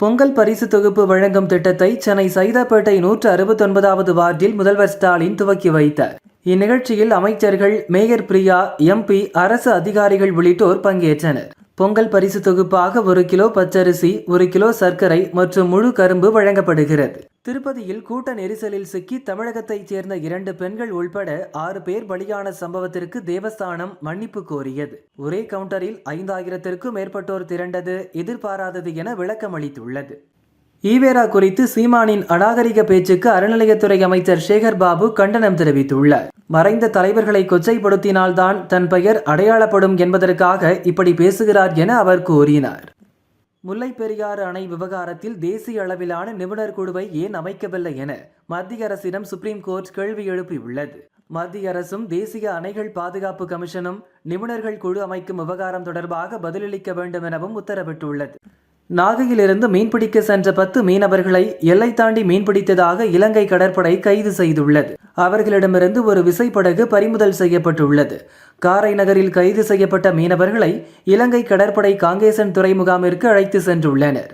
பொங்கல் பரிசு தொகுப்பு வழங்கும் திட்டத்தை சென்னை சைதாப்பேட்டை நூற்று அறுபத்தொன்பதாவது வார்டில் முதல்வர் ஸ்டாலின் துவக்கி வைத்தார். இந்நிகழ்ச்சியில் அமைச்சர்கள் மேயர் பிரியா எம்பி அரசு அதிகாரிகள் உள்ளிட்டோர் பங்கேற்றனர். பொங்கல் பரிசு தொகுப்பாக ஒரு கிலோ பச்சரிசி ஒரு கிலோ சர்க்கரை மற்றும் முழு கரும்பு வழங்கப்படுகிறது. திருப்பதியில் கூட்ட நெரிசலில் சிக்கி தமிழகத்தைச் சேர்ந்த இரண்டு பெண்கள் உள்பட ஆறு பேர் பலியான சம்பவத்திற்கு தேவஸ்தானம் மன்னிப்பு கோரியது. ஒரே கவுண்டரில் ஐந்தாயிரத்திற்கும் மேற்பட்டோர் திரண்டது எதிர்பாராதது என விளக்கமளித்துள்ளது. ஈவேரா குறித்து சீமானின் அநாகரிக பேச்சுக்கு அறநிலையத்துறை அமைச்சர் சேகர் பாபு கண்டனம் தெரிவித்துள்ளார். மறைந்த தலைவர்களை கொச்சைப்படுத்தினால்தான் தன் பெயர் அடையாளப்படும் என்பதற்காக இப்படி பேசுகிறார் என அவர் கூறினார். முல்லை பெரியாறு அணை விவகாரத்தில் தேசிய அளவிலான நிபுணர் குழுவை ஏன் அமைக்கவில்லை என மத்திய அரசிடம் சுப்ரீம் கோர்ட் கேள்வி எழுப்பியுள்ளது. மத்திய அரசும் தேசிய அணைகள் பாதுகாப்பு கமிஷனும் நிபுணர்கள் குழு அமைக்கும் விவகாரம் தொடர்பாக பதிலளிக்க வேண்டும் எனவும் உத்தரவிட்டுள்ளது. நாகையிலிருந்து மீன்பிடிக்க சென்ற பத்து மீனவர்களை எல்லை தாண்டி மீன்பிடித்ததாக இலங்கை கடற்படை கைது செய்துள்ளது. அவர்களிடமிருந்து ஒரு விசைப்படகு பறிமுதல் செய்யப்பட்டுள்ளது. காரை நகரில் கைது செய்யப்பட்ட மீனவர்களை இலங்கை கடற்படை காங்கேசன் துறைமுகாமிற்கு அழைத்து சென்றுள்ளனர்.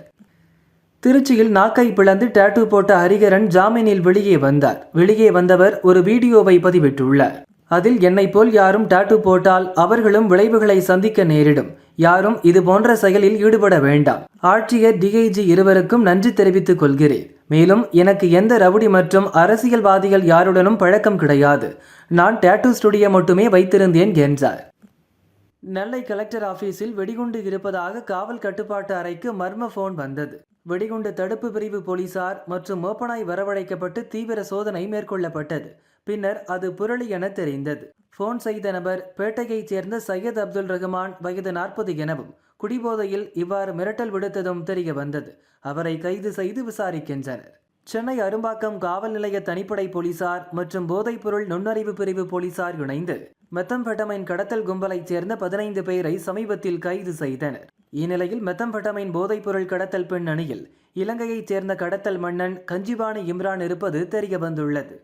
திருச்சியில் நாக்கை பிளந்து டாட்டூ போட்ட ஹரிகரன் ஜாமீனில் வெளியே வந்தார். வெளியே வந்தவர் ஒரு வீடியோவை பதிவிட்டுள்ளார். அதில் என்னை போல் யாரும் டாட்டூ போட்டால் அவர்களும் விளைவுகளை சந்திக்க நேரிடும். யாரும் இது போன்ற செயலில் ஈடுபட வேண்டாம். ஆட்சியர் டிஐஜி இருவருக்கும் நன்றி தெரிவித்துக் கொள்கிறேன். மேலும் எனக்கு எந்த ரவுடி மற்றும் அரசியல்வாதிகள் யாருடனும் பழக்கம் கிடையாது. நான் டேட்டூ ஸ்டுடியோ மட்டுமே வைத்திருந்தேன் என்றார். நெல்லை கலெக்டர் ஆபீஸில் வெடிகுண்டு இருப்பதாக காவல் கட்டுப்பாட்டு அறைக்கு மர்ம போன் வந்தது. வெடிகுண்டு தடுப்பு பிரிவு போலீசார் மற்றும் மோப்பனாய் வரவழைக்கப்பட்டு தீவிர சோதனை மேற்கொள்ளப்பட்டது. பின்னர் அது புரளி என தெரிந்தது. போன் செய்த நபர் பேட்டையைச் சேர்ந்த சையத் அப்துல் ரஹ்மான் வயது நாற்பது எனவும் குடிபோதையில் இவ்வாறு மிரட்டல் விடுத்ததும் தெரிய வந்தது. அவரை கைது செய்து விசாரிக்கின்றனர். சென்னை அரும்பாக்கம் காவல் நிலைய தனிப்படை போலீசார் மற்றும் போதைப்பொருள் நுண்ணறிவு பிரிவு போலீசார் இணைந்து மெத்தம்பெட்டமைன் கடத்தல் கும்பலைச் சேர்ந்த பதினைந்து பேரை சமீபத்தில் கைது செய்தனர். இந்நிலையில் மெத்தம்பெட்டமைன் போதைப்பொருள் கடத்தல் பெண் அணியில் இலங்கையைச் சேர்ந்த கடத்தல் மன்னன் கஞ்சிவாணி இம்ரான் இருப்பது தெரிய வந்துள்ளது.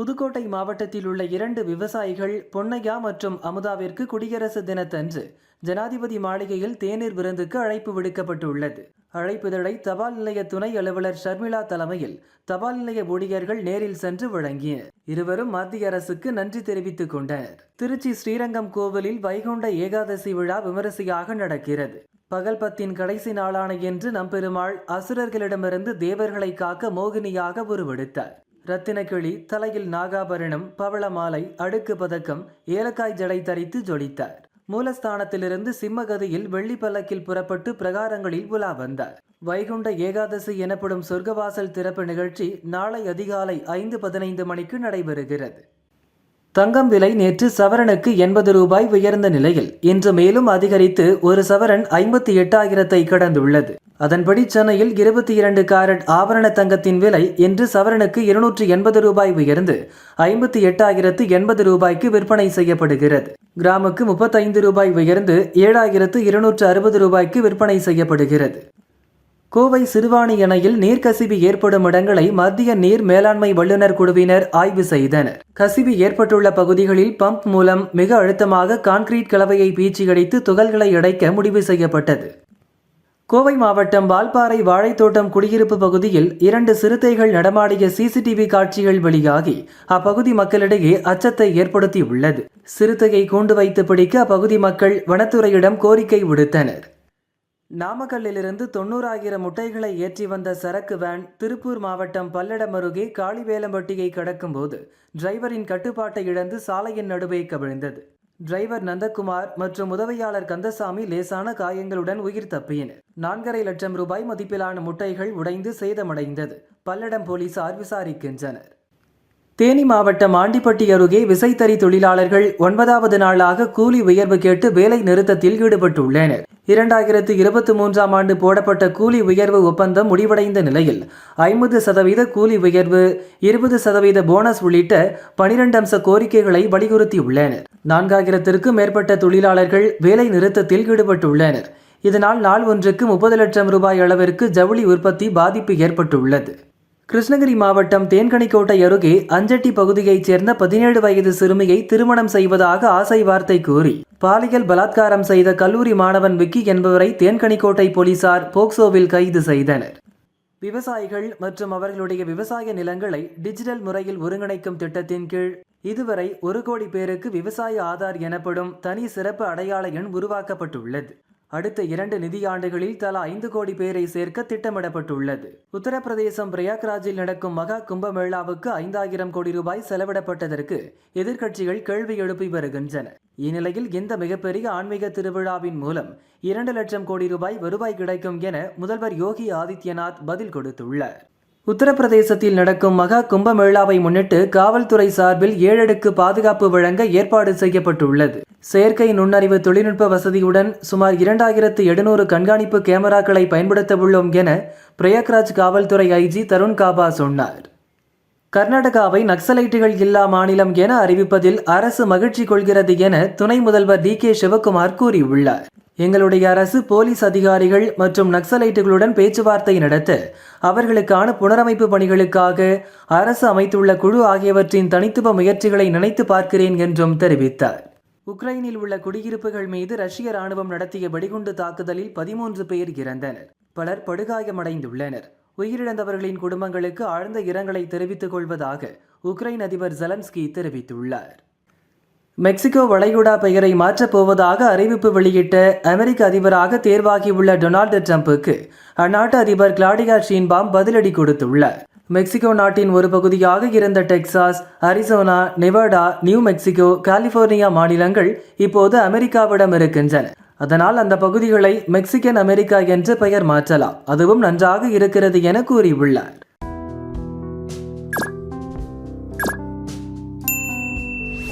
புதுக்கோட்டை மாவட்டத்தில் உள்ள இரண்டு விவசாயிகள் பொன்னையா மற்றும் அமுதாவிற்கு குடியரசு தினத்தன்று ஜனாதிபதி மாளிகையில் தேநீர் விருந்துக்கு அழைப்பு விடுக்கப்பட்டுள்ளது. அழைப்புதழை தபால் நிலைய துணை அலுவலர் ஷர்மிளா தலைமையில் தபால் நிலைய ஊழியர்கள் நேரில் சென்று வழங்கிய இருவரும் மத்திய அரசுக்கு நன்றி தெரிவித்துக் கொண்டனர். திருச்சி ஸ்ரீரங்கம் கோவிலில் வைகுண்ட ஏகாதசி விழா விமரிசையாக நடக்கிறது. பகல்பத்தின் கடைசி நாளான என்று நம்பெருமாள் அசுரர்களிடமிருந்து தேவர்களை காக்க மோகினியாக உருவெடுத்தார். ரத்தினக்கிளி தலையில் நாகாபரணம் பவளமாலை அடுக்கு பதக்கம் ஏலக்காய் ஜடை தரித்து ஜொலித்தார். மூலஸ்தானத்திலிருந்து சிம்மகதியில் வெள்ளி பல்லக்கில் புறப்பட்டு பிரகாரங்களில் உலா வந்தார். வைகுண்ட ஏகாதசி எனப்படும் சொர்க்கவாசல் திறப்பு நிகழ்ச்சி நாளை அதிகாலை ஐந்து பதினைந்து மணிக்கு நடைபெறுகிறது. தங்கம் விலை நேற்று சவரனுக்கு எண்பது ரூபாய் உயர்ந்த நிலையில் இன்று மேலும் அதிகரித்து ஒரு சவரன் ஐம்பத்தி எட்டாயிரத்தை கடந்துள்ளது. அதன்படி சென்னையில் இருபத்தி இரண்டு கேரட் ஆபரண தங்கத்தின் விலை இன்று சவரனுக்கு இருநூற்று எண்பது ரூபாய் உயர்ந்து ஐம்பத்தி எட்டாயிரத்து எண்பது ரூபாய்க்கு விற்பனை செய்யப்படுகிறது. கிராமுக்கு முப்பத்தைந்து ரூபாய் உயர்ந்து ஏழாயிரத்து இருநூற்று அறுபது ரூபாய்க்கு விற்பனை செய்யப்படுகிறது. கோவை சிறுவாணி அணையில் நீர்க்கசிவு ஏற்படும் இடங்களை மத்திய நீர் மேலாண்மை வல்லுநர் குழுவினர் ஆய்வு செய்தனர். கசிவு ஏற்பட்டுள்ள பகுதிகளில் பம்ப் மூலம் மிக அழுத்தமாக கான்கிரீட் கலவையை பீச்சியடித்து துகள்களை அடைக்க முடிவு செய்யப்பட்டது. கோவை மாவட்டம் வால்பாறை வாழைத்தோட்டம் குடியிருப்பு பகுதியில் இரண்டு சிறுத்தைகள் நடமாடிய சிசிடிவி காட்சிகள் வெளியாகி அப்பகுதி மக்களிடையே அச்சத்தை ஏற்படுத்தியுள்ளது. சிறுத்தையை கூண்டு வைத்து பிடிக்க அப்பகுதி மக்கள் வனத்துறையிடம் கோரிக்கை விடுத்தனர். நாமக்கல்லிலிருந்து தொண்ணூறாயிரம் முட்டைகளை ஏற்றி வந்த சரக்கு வேன் திருப்பூர் மாவட்டம் பல்லடம் அருகே காளிவேலம்பட்டியை கடக்கும்போது டிரைவரின் கட்டுப்பாட்டை இழந்து சாலையின் நடுவே கவிழ்ந்தது. டிரைவர் நந்தகுமார் மற்றும் உதவியாளர் கந்தசாமி லேசான காயங்களுடன் உயிர் தப்பினர். நான்கரை லட்சம் ரூபாய் மதிப்பிலான முட்டைகள் உடைந்து சேதமடைந்தது. பல்லடம் போலீசார் விசாரிக்கின்றனர். தேனி மாவட்டம் ஆண்டிப்பட்டி அருகே விசைத்தறி தொழிலாளர்கள் ஒன்பதாவது நாளாக கூலி உயர்வு கேட்டு வேலை நிறுத்தத்தில் ஈடுபட்டுள்ளனர். இரண்டாயிரத்து இருபத்தி மூன்றாம் ஆண்டு போடப்பட்ட கூலி உயர்வு ஒப்பந்தம் முடிவடைந்த நிலையில் ஐம்பது சதவீத கூலி உயர்வு இருபது சதவீத போனஸ் உள்ளிட்ட பனிரெண்டு அம்ச கோரிக்கைகளை வலியுறுத்தியுள்ளனர். நான்காயிரத்திற்கும் மேற்பட்ட தொழிலாளர்கள் வேலை நிறுத்தத்தில் ஈடுபட்டுள்ளனர். இதனால் நாள் ஒன்றுக்கு முப்பது லட்சம் ரூபாய் அளவிற்கு ஜவுளி உற்பத்தி பாதிப்பு ஏற்பட்டுள்ளது. கிருஷ்ணகிரி மாவட்டம் தேன்கனிக்கோட்டை அருகே அஞ்சட்டி பகுதியைச் சேர்ந்த பதினேழு வயது சிறுமியை திருமணம் செய்வதாக ஆசை வார்த்தை கூறி பாலியல் பலாத்காரம் செய்த கல்லூரி மாணவன் விக்கி என்பவரை தேன்கனிக்கோட்டை போலீசார் போக்சோவில் கைது செய்தனர். விவசாயிகள் மற்றும் அவர்களுடைய விவசாய நிலங்களை டிஜிட்டல் முறையில் ஒருங்கிணைக்கும் திட்டத்தின் கீழ் இதுவரை ஒரு கோடி பேருக்கு விவசாய ஆதார் எனப்படும் தனி சிறப்பு அடையாள எண் உருவாக்கப்பட்டுள்ளது. அடுத்த இரண்டு நிதியாண்டுகளில் தலா ஐந்து கோடி பேரை சேர்க்க திட்டமிடப்பட்டுள்ளது. உத்தரப்பிரதேசம் பிரயாக்ராஜில் நடக்கும் மகா கும்பமேளாவுக்கு ஐந்தாயிரம் கோடி ரூபாய் செலவிடப்பட்டதற்கு எதிர்க்கட்சிகள் கேள்வி எழுப்பி வருகின்றன. இந்நிலையில் இந்த மிகப்பெரிய ஆன்மீக திருவிழாவின் மூலம் இரண்டு லட்சம் கோடி ரூபாய் வருவாய் கிடைக்கும் என முதல்வர் யோகி ஆதித்யநாத் பதில் கொடுத்துள்ளார். உத்தரப்பிரதேசத்தில் நடக்கும் மகா கும்பமேளாவை முன்னிட்டு காவல்துறை சார்பில் ஏழடுக்கு பாதுகாப்பு வழங்க ஏற்பாடு செய்யப்பட்டுள்ளது. செயற்கை நுண்ணறிவு தொழில்நுட்ப வசதியுடன் சுமார் இரண்டாயிரத்து எழுநூறு கண்காணிப்பு கேமராக்களை பயன்படுத்த உள்ளோம் என பிரயாக்ராஜ் காவல்துறை ஐஜி தருண் காபா சொன்னார். கர்நாடகாவை நக்சலைட்டுகள் இல்லா மாநிலம் என அறிவிப்பதில் அரசு மகிழ்ச்சி கொள்கிறது என துணை முதல்வர் டி கே சிவகுமார் கூறியுள்ளார். எங்களுடைய அரசு போலீஸ் அதிகாரிகள் மற்றும் நக்சலைட்டுகளுடன் பேச்சுவார்த்தை நடத்த அவர்களுக்கான புனரமைப்பு பணிகளுக்காக அரசு அமைத்துள்ள குழு ஆகியவற்றின் தனித்துவ முயற்சிகளை நினைத்து பார்க்கிறேன் என்றும் தெரிவித்தார். உக்ரைனில் உள்ள குடியிருப்புகள் மீது ரஷ்ய ராணுவம் நடத்திய வெடிகுண்டு தாக்குதலில் பதிமூன்று பேர் இறந்தனர். பலர் படுகாயமடைந்துள்ளனர். உயிரிழந்தவர்களின் குடும்பங்களுக்கு ஆழ்ந்த இரங்கலை தெரிவித்துக் கொள்வதாக உக்ரைன் அதிபர் ஜெலன்ஸ்கி தெரிவித்துள்ளார். மெக்சிகோ வளைகுடா பெயரை மாற்றப் போவதாக அறிவிப்பு வெளியிட்ட அமெரிக்க அதிபராக தேர்வாகியுள்ள டொனால்டு ட்ரம்புக்கு அந்நாட்டு அதிபர் கிளாடியா ஷீன்பாம் பதிலடி கொடுத்துள்ளார். மெக்சிகோ நாட்டின் ஒரு பகுதியாக இருந்த Texas Arizona Nevada New Mexico California மாநிலங்கள் இப்போது அமெரிக்காவிடம் இருக்கின்றன. அதனால் அந்த பகுதிகளை மெக்சிகன் அமெரிக்கா என்று பெயர் மாற்றலாம். அதுவும் நன்றாக இருக்கிறது என கூறியுள்ளார்.